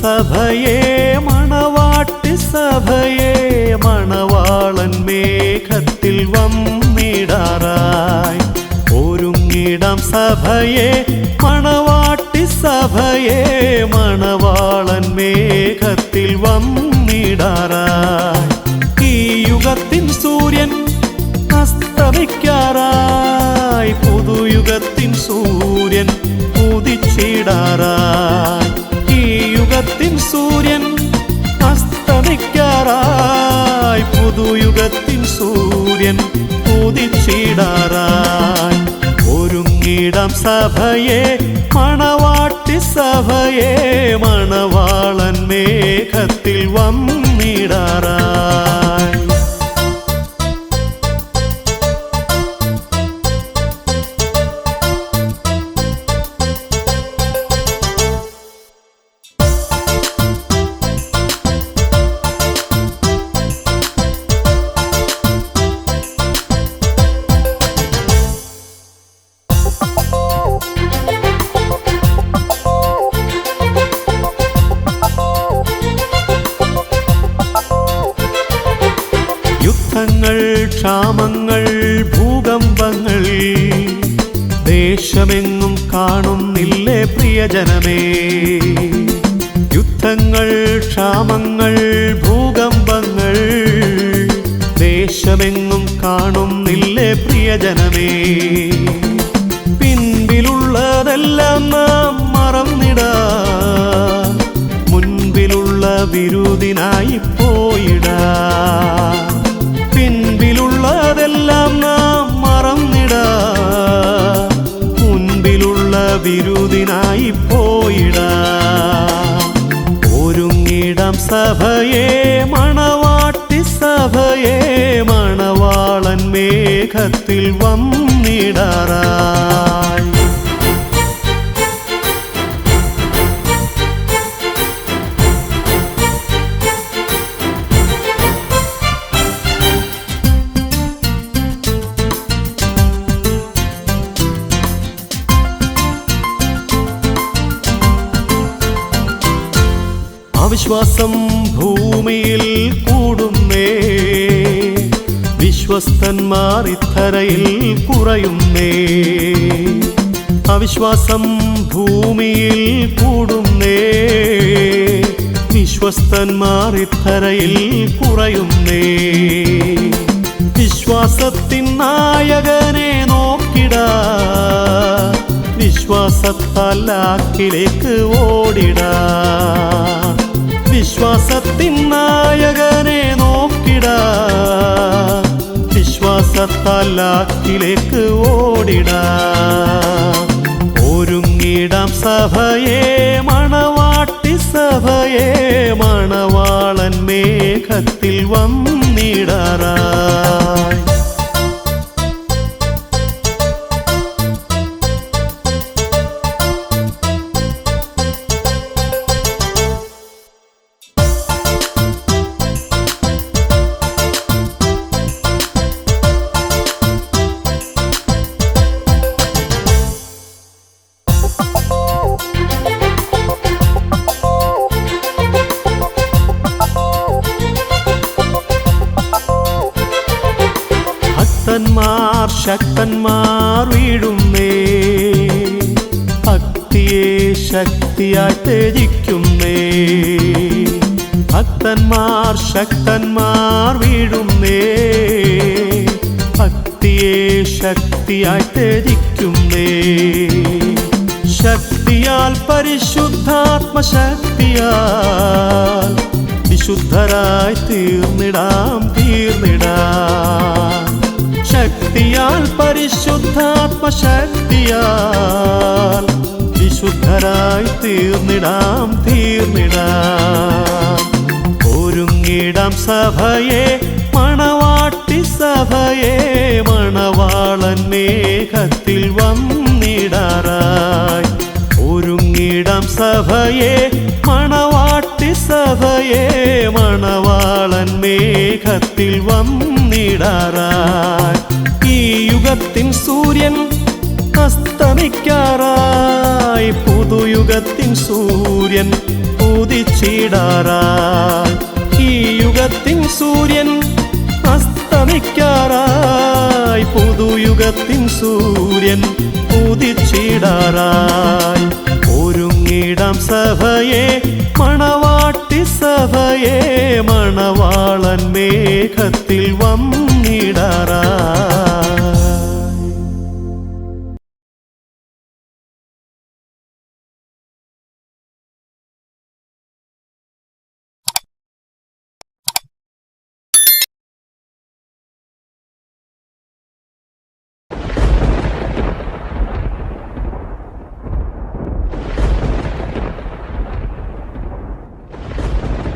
സഭയെ മണവാട്ടി സഭയെ മണവാളൻ മേഘത്തിൽ വന്നിടാറായി. ഒരുങ്ങിടാം സഭയെ മണവാട്ടി സഭയെ മണവാളൻ മേഘത്തിൽ വന്നിടാറായി. ഈ യുഗത്തിൻ സൂര്യൻ അസ്തമിക്കാറായി. പുതുയുഗത്തിൻ സൂര്യൻ ഉദിച്ചിടാറായി. പുതുയുഗത്തിൻ സൂര്യൻ ഉദിച്ചിടാറായി ഒരുങ്ങിടം സഭയെ മണവാട്ടി സഭയെ മണവാളൻ മേഘത്തിൽ വന്നിടാറായി. ക്ഷാമങ്ങൾ ഭൂകമ്പങ്ങൾ ദേശമെങ്ങും കാണുന്നില്ലേ പ്രിയജനമേ? യുദ്ധങ്ങൾ ക്ഷാമങ്ങൾ ഭൂകമ്പങ്ങൾ ദേശമെങ്ങും കാണുന്നില്ലേ പ്രിയജനമേ? പിൻപിലുള്ളതെല്ലാം നാം മറന്നിടാ. മുൻപിലുള്ള വിരുദിനായി പോയിടാ. സഭയെ മണവാട്ടി സഭയെ മണവാളൻ മേഘത്തിൽ വന്നിടാറായി അവിശ്വാസം ഭൂമിയിൽ കൂടുന്നേ വിശ്വസ്തന്മാർ ഇത്തരയിൽ കുറയുന്നേ അവിശ്വാസം ഭൂമിയിൽ കൂടുന്നേ വിശ്വസ്തന്മാർ ഇത്തരയിൽ കുറയുന്നേ വിശ്വാസത്തിൻ നായകനെ നോക്കിട. വിശ്വാസത്താൽ ആക്കിലേക്ക് ഓടിടാ. വിശ്വാസത്തിൻ നായകനെ നോക്കിട. വിശ്വാസത്താലാക്കിലേക്ക് ഓടിട. ഒരുങ്ങിടാം സഭയെ മണവാട്ടി സഭയെ മണവാളൻ മേഘത്തിൽ വന്നിടാറായി ഭക്തന്മാർ ശക്തന്മാർ വീഴുന്നേ. ഭക്തിയെ ശക്തിയായി ത്യജിക്കുന്നേ. ഭക്തന്മാർ ശക്തന്മാർ വീഴുന്നേ. ഭക്തിയെ ശക്തിയായി ത്യജിക്കുന്നേ. ശക്തിയാൽ പരിശുദ്ധാത്മശക്തിയാൽ വിശുദ്ധരായി തീർന്നിടാം തീർന്നിടാം. ശക്തിയാൽ പരിശുദ്ധാത്മശക്തിയാൽ വിശുദ്ധരായി തീർന്നിടാം തീർന്നിടാം. ഒരുങ്ങിടാം സഭയെ മണവാട്ടി സഭയെ മണവാളൻ മേഘത്തിൽ വന്നിടാറായി. ഒരുങ്ങിടാം സഭയെ മണവാട്ടി സഭയെ മണവാളൻ മേഘത്തിൽ വന്നിടാറായി. ഈ യുഗത്തിൻ സൂര്യൻ അസ്തമിക്കാറായി. പുതുയുഗത്തിൻ സൂര്യൻ ഉദിച്ചിടാറായി ഈ യുഗത്തിൻ സൂര്യൻ അസ്തമിക്കാറായി. പുതുയുഗത്തിൻ സൂര്യൻ ഉദിച്ചിടാറായി ഒരുങ്ങിടാം സഭയെ മണവാട്ടി സഭയെ മണവാളൻ മേഘത്തിൽ വന്നിടാറായി